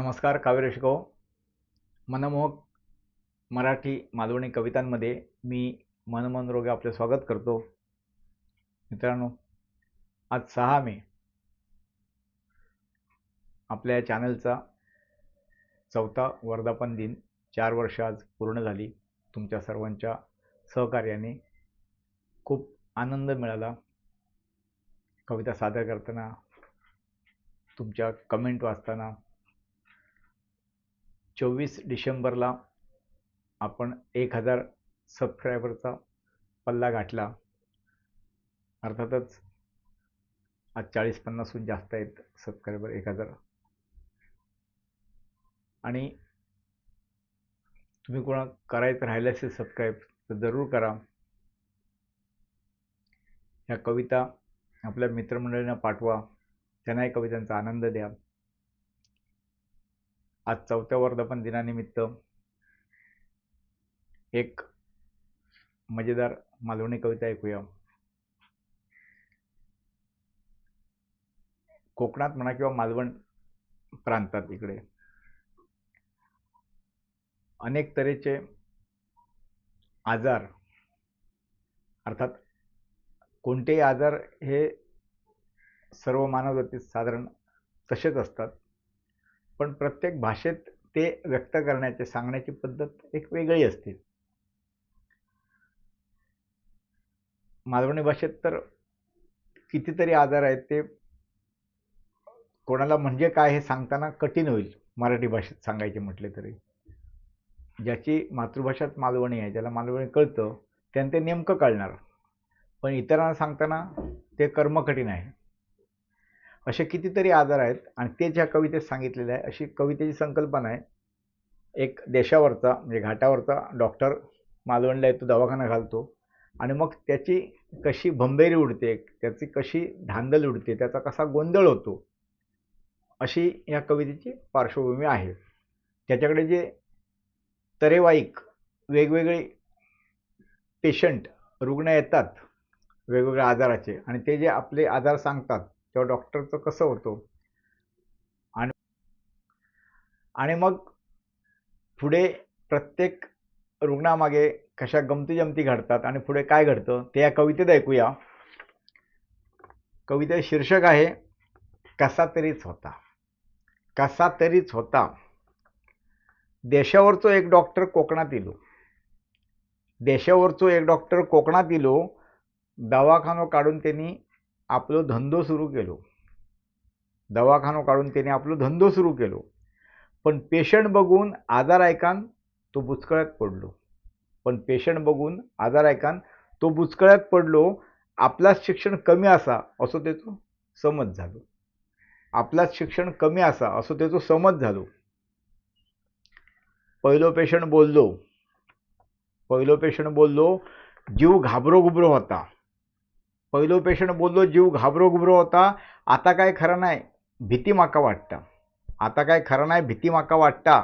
नमस्कार काव्यरसिको मनमोहक मराठी मालवणी कवितांमध्ये मी मनमोहन रोगे आपले स्वागत करतो. मित्रांनो आज सहा मे. आपल्या या चॅनलचा चौथा वर्धापन दिन चार वर्ष आज पूर्ण झाली. तुमच्या सर्वांच्या सहकार्याने खूप आनंद मिळाला. कविता सादर करताना तुमच्या कमेंट वाचताना चोवीस डिसेंबरला आपण एक हजार सबस्क्रायबरचा पल्ला गाठला. अर्थातच आज चाळीस पन्नासहून जास्त आहेत सबस्क्रायबर एक हजार. आणि तुम्ही कोणा करायचं राहिलं असेल सबस्क्राईब तर जरूर करा. ह्या कविता आपल्या मित्रमंडळींना पाठवा. त्यांनाही कवितांचा आनंद द्या. आज चौथ्या वर्धापन दिनानिमित्त एक मजेदार मालवणी कविता ऐकूया. कोकणात म्हणा किंवा मालवण प्रांतात इकडे. अनेक तऱ्हेचे आजार अर्थात कोणतेही आजार हे सर्व मानवजातीत साधारण तसेच असतात. पण प्रत्येक भाषेत ते व्यक्त करण्याचे सांगण्याची पद्धत एक वेगळी असते. मालवणी भाषेत तर कितीतरी आजार आहेत ते कोणाला म्हणजे काय हे सांगताना कठीण होईल मराठी भाषेत सांगायचे म्हटले तरी. ज्याची मातृभाषाच मालवणी आहे ज्याला मालवणी कळतं त्यानं ते नेमकं कळणार. पण इतरांना सांगताना ते कर्म कठीण आहे. असे कितीतरी आजार आहेत आणि ते ज्या कवितेत सांगितलेले आहे. अशी कवितेची संकल्पना आहे. एक देशावरचा म्हणजे घाटावरचा डॉक्टर मालवणला येतो दवाखाना घालतो आणि मग त्याची कशी भंबेरी उडते त्याची कशी धांदल उडते त्याचा कसा गोंधळ होतो अशी या कवितेची पार्श्वभूमी आहे. त्याच्याकडे जे तरेवाईक वेगवेगळे पेशंट रुग्ण येतात वेगवेगळ्या आजाराचे आणि ते जे आपले आजार सांगतात तेव्हा डॉक्टरचं कसं होतं? आणि आणि मग पुढे प्रत्येक रुग्णामागे कशा गमती जमती घडतात आणि पुढे काय घडतं ते या कवितेत ऐकूया. कविते शीर्षक आहे कसा तरीच होता. कसा तरीच होता. देशावरचो एक डॉक्टर कोकणात इलो. देशावरचो एक डॉक्टर कोकणात इलो दवाखानो काढून त्यांनी आपलो धंदो सुरू केलो. दवाखानो काढून त्याने आपलो धंदो सुरू केलो. पण पेशंट बघून आजार ऐकान तो बुचकळ्यात पडलो. पण पेशंट बघून आजार ऐकान तो बुचकळ्यात पडलो. आपलाच शिक्षण कमी असा असो त्याचो समज झालो. आपलाच शिक्षण कमी असा असो त्याचो समज झालो. पहिलो पेशंट बोललो. पहिलो पेशंट बोललो जीव घाबरो घुबरो होता. पहिलो पेशंट बोललो जीव घाबरो घुबरो होता. आता काय खरं नाही भीती माका वाटता. आता काय खरं नाही भीती माका वाटता.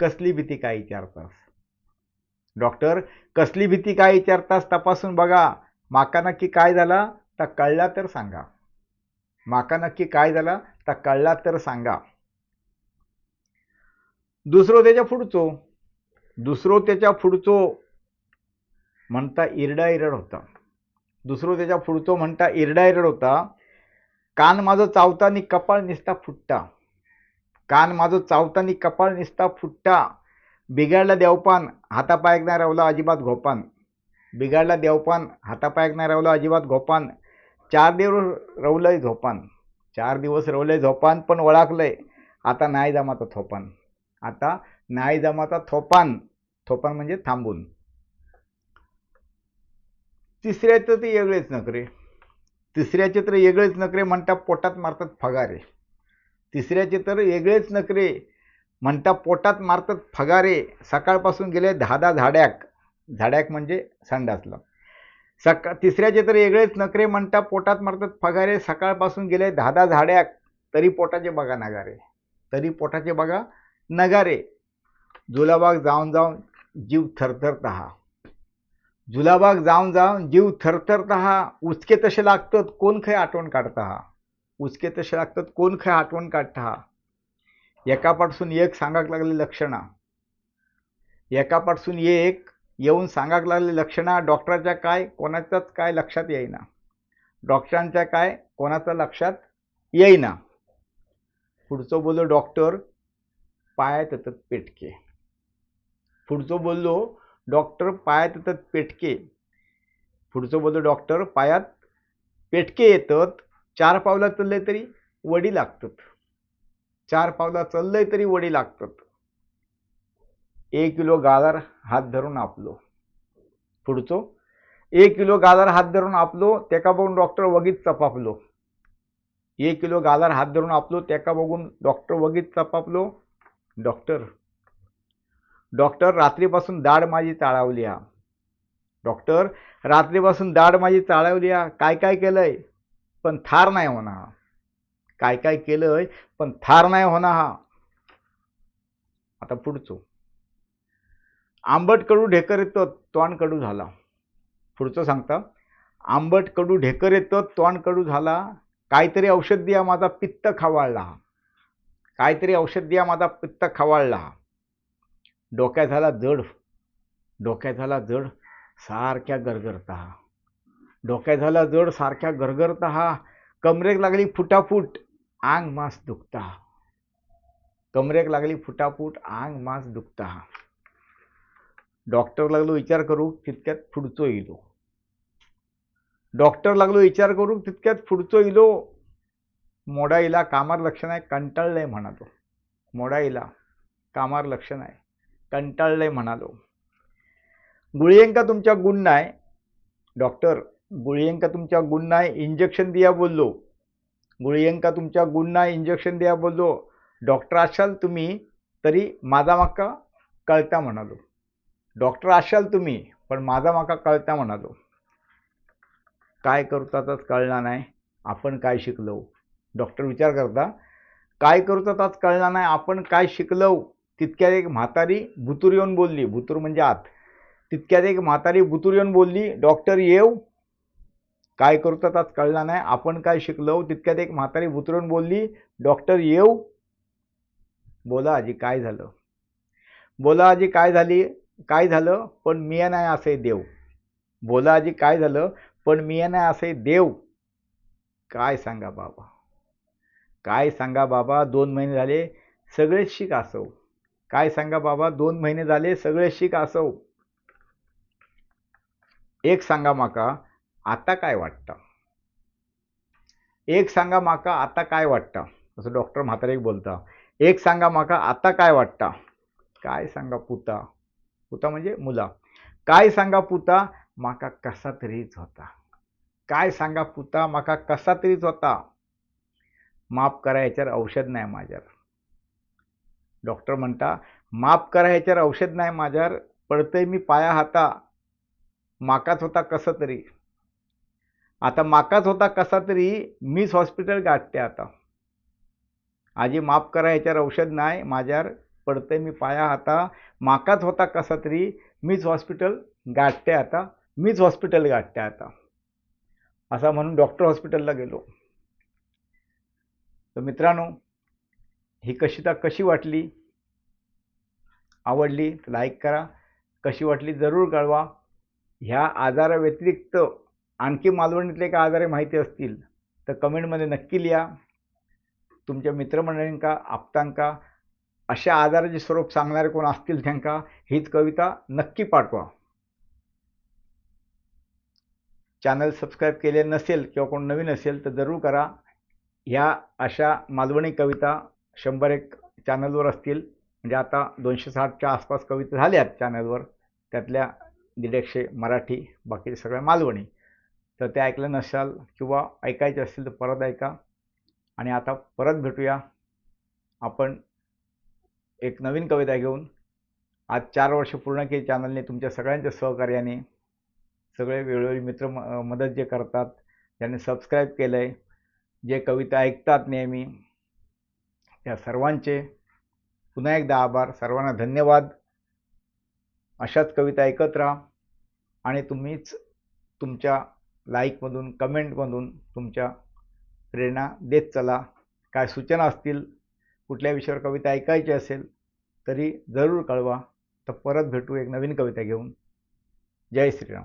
कसली भीती काय विचारतास? डॉक्टर कसली भीती काय विचारतास तपासून बघा. माका नक्की काय झाला तर कळला तर सांगा. माका नक्की काय झाला तर कळला तर सांगा. दुसरो त्याच्या पुढचो. दुसरो त्याच्या पुढचो म्हणता इरडा इरड होता. दुसरो त्याच्या पुढचो म्हणता इरडा इरड होता. कान माझं चावतानी कपाळ निसता फुटता. कान माझं चावतानी कपाळ निसता फुटता. बिघाडला देवपान हातापायक नाही रावला अजिबात घोपान. बिघाडला देवपान हातापायक नाही रावला अजिबात घोपान. चार दिवस रवलंय झोपान. चार दिवस रवलंय झोपान पण ओळखलंय आता नाही जमाता थोपान. आता नाही जमाता थोपान. थोपान म्हणजे थांबून. तिसऱ्याचं ते वेगळेच नखरे. तिसऱ्याचे तर वेगळेच नखरे म्हणता पोटात मारतात फगारे. तिसऱ्याचे तर वेगळेच नखरे म्हणता पोटात मारतात फगारे. सकाळपासून गेले दहा दहा झाड्याक. झाड्याक म्हणजे संडासला. सका तिसऱ्याचे तर वेगळेच नखरे म्हणता पोटात मारतात फगारे. सकाळपासून गेले दहा दहा झाड्याक. तरी पोटाचे बघा नगारे. तरी पोटाचे बघा नगारे. जुलाबाग जाऊन जाऊन जीव थरथरत हा जुलाबाग जाऊन जाऊन जीव थरथरत हा उचके तसे लागतात कोण खय आठवण काढता हा? उचके तसे लागतात कोण खय आठवण काढता हा? एकापासून एक सांगाक लागले लक्षणा. एकापासून एक येऊन सांगाक लागले लक्षणा डॉक्टरच्या काय कोणाच्याच काय लक्षात येईना. डॉक्टरांच्या काय कोणाचं लक्षात येईना. पुढचं बोललो डॉक्टर पायात येतात पेटके. पुढचं बोललो डॉक्टर पायात येतात पेटके. पुढचं बोलतो डॉक्टर पायात पेटके येतात. चार पावला चालले तरी वडी लागतात. चार पावला चाललंय तरी वडी लागतात. एक किलो गाजर हात धरून आपलो. पुढचो एक किलो गाजर हात धरून आपलो तेका बघून डॉक्टर वगीत चपापलो. एक किलो गाजर हात धरून आपलो तेका बघून डॉक्टर वगीत चपापलो. डॉक्टर डॉक्टर रात्रीपासून दाढ माझी चाळावली हा. डॉक्टर रात्रीपासून दाढ माझी चाळवली हा. काय काय केलंय? पण थार नाही होणार हा. काय काय केलंय? पण थार नाही होणार हा. आता पुढचो. आंबट कडू ढेकर येतो तोंड कडू झाला. पुढचं सांगता. आंबट कडू ढेकर येतो तोंड कडू झाला. काहीतरी औषध द्या माझा पित्त खवाळला काहीतरी औषध द्या माझा पित्त खवाळला डोक्यात झाला जड. डोक्यात झाला जड सारख्या गरगरता. हा डोक्यात झाला जड सारख्या गरगरता. हा कमरेक लागली फुटाफूट आंग मास दुखता. कमरेक लागली फुटाफूट आंग मास दुखता. डॉक्टर लागलो विचार करू तितक्यात पुढचो इलो. डॉक्टर लागलो विचार करू तितक्यात पुढचो इलो. मोडा इला कामार लक्ष नाही कंटाळलंय म्हणालो. मोडा इला कामार लक्ष नाही. कंटाळलंय म्हणालो. गुळियेंका तुमच्या गुण नाही डॉक्टर गुळियेंका तुमच्या गुण नाही इंजेक्शन द्या बोललो. गुळियेंका तुमच्या गुण नाही इंजेक्शन द्या बोललो. डॉक्टर असाल तुम्ही तरी माझा माका कळता म्हणालो. डॉक्टर असाल तुम्ही पण माझा माका कळता म्हणालो. काय करतातच कळला नाही. आपण काय शिकलो डॉक्टर विचार करता. काय करूताच कळला नाही. आपण काय शिकलो तितक्यात एक म्हातारी भुतूर येऊन बोलली. भुतूर म्हणजे आत. तितक्यात एक म्हातारी भुतूर येऊन बोलली डॉक्टर येऊ. काय करूताच कळला नाही. आपण काय शिकलो? तितक्यात एक म्हातारी भुतूर येऊन बोलली डॉक्टर येऊ. बोला आजी काय झालं? बोला आजी काय झाली? काय झालं? पण मी नाही असे देव. बोला आजी काय झालं? पण मी नाही असे देव. काय सांगा बाबा? काय सांगा बाबा? दोन महिने झाले. सगळेच शिक असव काय सांगा बाबा दोन महिने झाले सगळे शिक असो. एक सांगा माका आता काय वाटतं? एक सांगा माका आता काय वाटतं? असं डॉक्टर म्हातारे बोलता एक सांगा माका आता काय वाटतं? काय सांगा पुता? पुता म्हणजे मुला. काय सांगा पुता? माका कसा तरीच होता. काय सांगा पुता? माका कसा तरीच होता. माफ करा याच्यावर औषध नाही माझ्यावर. डॉक्टर म्हणता माफ करा ह्याच्यावर औषध नाही माझ्यावर पडतंय मी पाया हाता. माकाच होता कसं तरी. आता माकाच होता कसा तरी मीच हॉस्पिटल गाठते आता. आजी माफ करा ह्याच्यावर औषध नाही माझ्यावर पडतंय मी पाया हाता. माकाच होता कसा तरी मीच हॉस्पिटल गाठते आता. मीच हॉस्पिटल गाठते आता. असा म्हणून डॉक्टर हॉस्पिटलला गेलो. तर मित्रांनो ही कशिता कशी वाटली? आवडली लाईक करा. कशी वाटली जरूर कळवा. ह्या आजाराव्यतिरिक्त आणखी मालवणीतले काय आजारे माहिती असतील तर कमेंटमध्ये नक्की लिहा. तुमच्या मित्रमंडळींका आप्तांका अशा आजाराचे स्वरूप सांगणारे कोण असतील त्यांका हीच कविता नक्की पाठवा. चॅनल सबस्क्राईब केले नसेल किंवा कोण नवीन असेल तर जरूर करा. ह्या अशा मालवणी कविता शंभर एक चॅनलवर असतील. म्हणजे आता दोनशे साठच्या आसपास कविता झाल्यात चॅनलवर. त्यातल्या दीड एकशे मराठी बाकी सगळ्या मालवणी. तर ते ऐकलं नसाल किंवा ऐकायचे असतील तर परत ऐका. आणि आता परत भेटूया. आपण एक नवीन कविता घेऊन. आज चार वर्ष पूर्ण केली चॅनलने तुमच्या सगळ्यांच्या सहकार्याने. सगळे वेळोवेळी मित्र म मदत जे करतात ज्यांनी सबस्क्राईब केलं आहे जे कविता ऐकतात नेहमी त्या सर्वांचे. पुन्हा एकदा आभार. सर्वांना धन्यवाद. अशाच कविता ऐकत राहा आणि तुम्हीच तुमच्या लाईकमधून कमेंटमधून तुमच्या प्रेरणा देत चला. काय सूचना असतील कुठल्या विषयावर कविता ऐकायची असेल तरी जरूर कळवा. तर परत भेटू एक नवीन कविता घेऊन. जय श्रीराम.